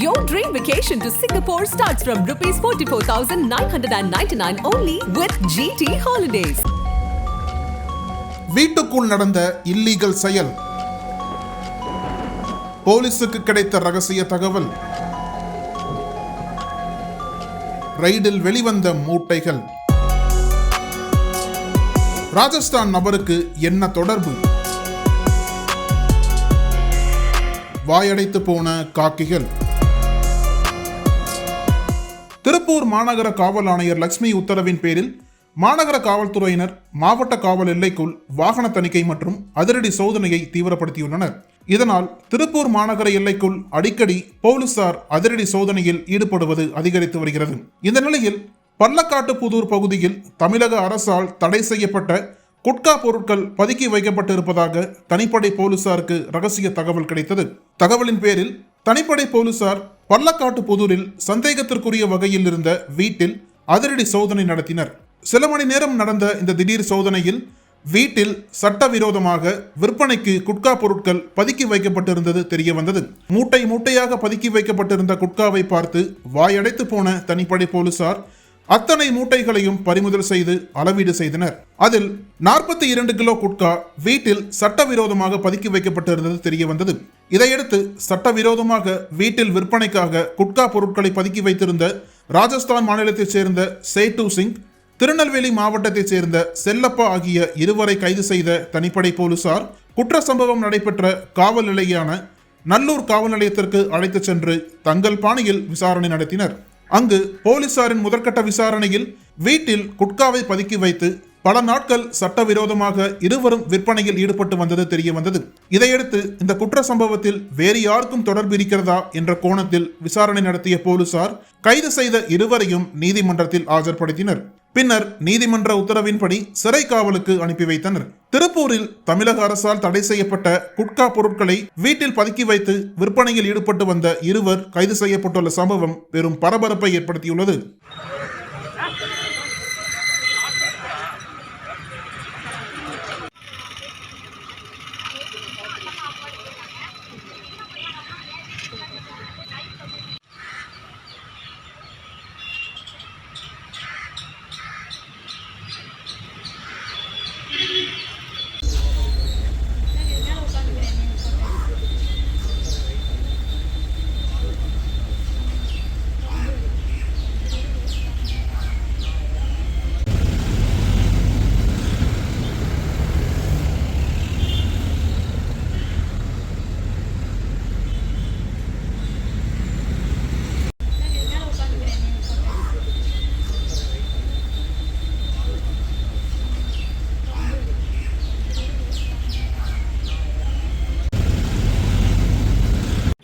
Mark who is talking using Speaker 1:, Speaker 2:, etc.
Speaker 1: Your dream vacation to Singapore starts from rupees 44,999 only with GT Holidays.
Speaker 2: வீட்டுக்குள் நடந்த illegal செயல். போலீசுக்கு கிடைத்த ரகசிய தகவல். ரைடில் வெளிவந்த மூட்டைகள். ராஜஸ்தான் நபருக்கு என்ன தொடர்பு? வாயடைத்து போன காக்கிகள். திருப்பூர் மாநகர காவல் ஆணையர் லக்ஷ்மி உத்தரவின் பேரில் மாநகர காவல்துறையினர் மாவட்ட காவல் எல்லைக்குள் வாகன தணிக்கை மற்றும் அதிரடி சோதனையை தீவிரப்படுத்தியுள்ளனர். இதனால் திருப்பூர் மாநகர எல்லைக்குள் அடிக்கடி போலீசார் அதிரடி சோதனையில் ஈடுபடுவது அதிகரித்து வருகிறது. இந்த நிலையில் பள்ளக்காட்டு புதூர் பகுதியில் தமிழக அரசால் தடை செய்யப்பட்ட குட்கா பொருட்கள் பதுக்கி வைக்கப்பட்டிருப்பதாக தனிப்படை போலீசாருக்கு ரகசிய தகவல் கிடைத்தது. தகவலின் பேரில் தனிப்படை போலீசார் பள்ளக்காட்டு புதூரில் சந்தேகத்திற்குரிய வகையில் இருந்த வீட்டில் அதிரடி சோதனை நடத்தினர். சில மணி நேரம் நடந்த இந்த திடீர் சோதனையில் வீட்டில் சட்டவிரோதமாக விற்பனைக்கு குட்கா பொருட்கள் பதுக்கி வைக்கப்பட்டிருந்தது தெரிய வந்தது. மூட்டை மூட்டையாக பதுக்கி வைக்கப்பட்டிருந்த குட்காவை பார்த்து வாயடைத்து போன தனிப்படை போலீசார் அத்தனை மூட்டைகளையும் பறிமுதல் செய்து அளவீடு செய்தனர். அதில் நாற்பத்தி இரண்டு கிலோ குட்கா வீட்டில் சட்டவிரோதமாக பதுக்கி வைக்கப்பட்டிருந்தது தெரிய வந்தது இதையடுத்து சட்டவிரோதமாக வீட்டில் விற்பனைக்காக குட்கா பொருட்களை பதுக்கி வைத்திருந்த ராஜஸ்தான் மாநிலத்தைச் சேர்ந்த சேட்டு சிங் திருநெல்வேலி மாவட்டத்தைச் சேர்ந்த செல்லப்பா ஆகிய இருவரை கைது செய்த தனிப்படை போலீசார் குற்ற சம்பவம் நடைபெற்ற காவல் நிலையான நல்லூர் காவல் நிலையத்திற்கு அழைத்துச் சென்று தங்கள் பாணியில் விசாரணை நடத்தினர். அங்கு போலீசாரின் முதற்கட்ட விசாரணையில் வீட்டில் குட்காவை பதுக்கி வைத்து பல நாட்கள் சட்டவிரோதமாக இருவரும் விற்பனையில் ஈடுபட்டு வந்தது தெரிய வந்தது. இதையடுத்து இந்த குற்ற சம்பவத்தில் வேறு யாருக்கும் தொடர்பு இருக்கிறதா என்ற கோணத்தில் விசாரணை நடத்திய போலீசார் கைது செய்த இருவரையும் நீதிமன்றத்தில் ஆஜர்படுத்தினர். பின்னர் நீதிமன்ற உத்தரவின்படி சிறை காவலுக்கு அனுப்பி வைத்தனர். திருப்பூரில் தமிழக அரசால் தடை செய்யப்பட்ட குட்கா பொருட்களை வீட்டில் பதுக்கி வைத்து விற்பனையில் ஈடுபட்டு வந்த இருவர் கைது செய்யப்பட்டுள்ள சம்பவம் பெரும் பரபரப்பை ஏற்படுத்தியுள்ளது.